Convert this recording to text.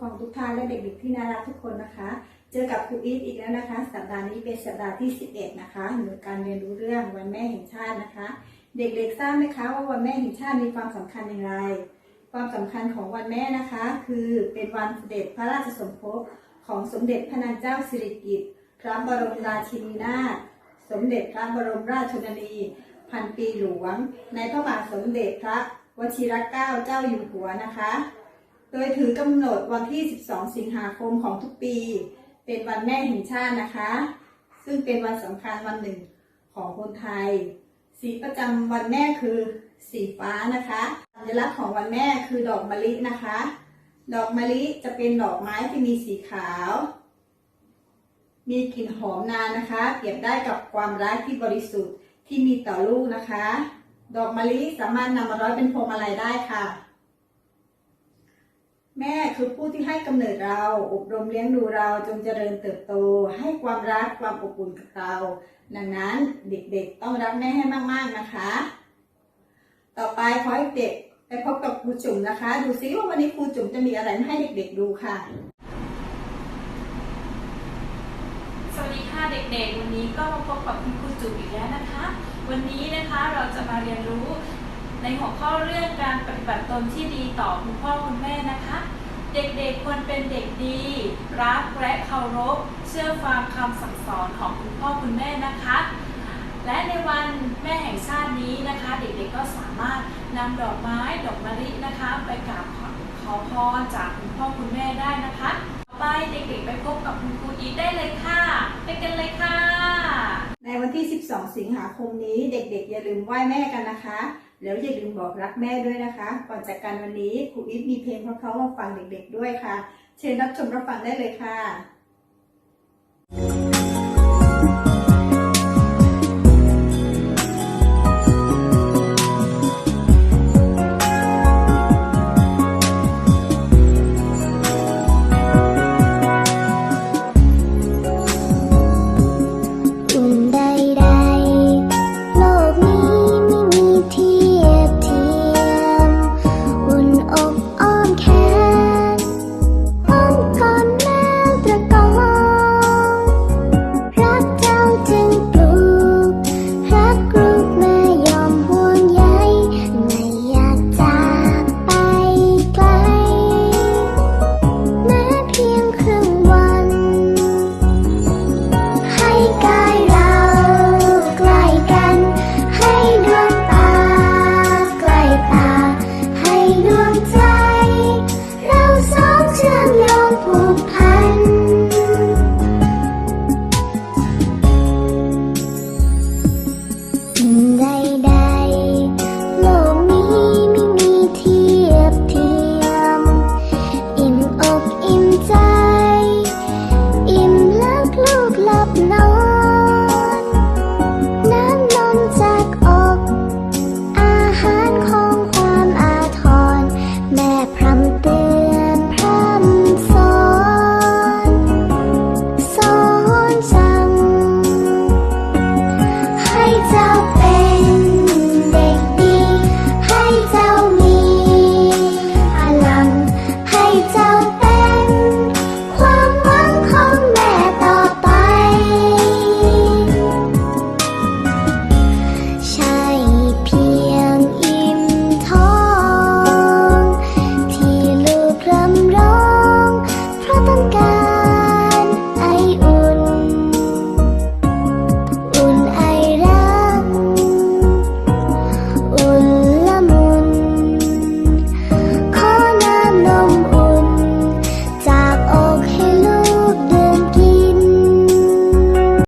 ครองทุกท่านและเด็กๆที่น่ารักทุกคนนะคะ เจอกับครูอีทอีกแล้วนะคะ สัปดาห์นี้เป็นสัปดาห์ที่ 11 นะคะหน่วยการเรียนรู้เรื่องวันแม่แห่งชาตินะคะ เด็กๆทราบไหมคะว่าวันแม่แห่งชาติมีความสำคัญอย่างไร ความสำคัญของวันแม่นะคะ คือเป็นวันเสด็จพระราชสมภพของสมเด็จพระนางเจ้าสิริกิติ์พระบรมราชินีนาถสมเด็จพระบรมราชชนนี พันปีหลวง ในพระบาทสมเด็จพระวชิรเกล้าเจ้าอยู่หัวนะคะ โดยถือกำหนดวันที่ 12 สิงหาคมของทุกปี เป็นวันแม่แห่งชาตินะคะ ซึ่งเป็นวันสำคัญวันหนึ่งของคนไทย สีประจำวันแม่คือสีฟ้านะคะสัญลักษณ์ของวันแม่คือดอกมะลินะคะ ดอกมะลิจะเป็นดอกไม้ที่มีสีขาว มีกลิ่นหอมนานนะคะ เปรียบได้กับความรักที่บริสุทธิ์ที่มีต่อลูกนะคะ ดอกมะลิสามารถนำมาร้อยเป็นพวงมาลัยได้ค่ะ แม่คือผู้ที่ให้กำเนิดเรา อบรมเลี้ยงดูเราจงเจริญเติบโต ให้ความรักความอบอุ่นกับเรา ดังนั้นเด็กๆต้องรักแม่ให้มากๆนะคะ ต่อไปขอให้เด็กไปพบกับครูจุ๋มนะคะ ดูซิว่าวันนี้ครูจุ๋มจะมีอะไรมาให้เด็กๆดูค่ะ สวัสดีค่ะเด็กๆ วันนี้ก็มาพบกับคุณครูจุ๋มอีกแล้วนะคะ วันนี้นะคะเราจะมาเรียนรู้ ในหัวข้อเรื่องการปฏิบัติตนที่ดีต่อคุณพ่อคุณแม่นะคะ เด็กๆควรเป็นเด็กดี รักและเคารพ เชื่อฟังคำสั่งสอนของคุณพ่อคุณแม่นะคะ และในวันแม่แห่งชาตินี้นะคะ เด็กๆก็สามารถนำดอกไม้ดอกมะลินะคะ ไปกราบขอขอพรจากคุณพ่อคุณแม่ได้นะคะต่อไปเด็กๆไปพบกับคุณครูอีทได้เลยค่ะไปกันเลยค่ะ ในวันที่ 12 สิงหาคมนี้เด็กๆ อย่าลืมไหว้แม่กันนะคะ แล้วอย่าลืมบอกรักแม่ด้วยนะคะ ก่อนจากกันวันนี้ครูอีฟมีเพลงเพราะๆมาฟังเด็กๆด้วยค่ะ เชิญรับชมรับฟังได้เลยค่ะ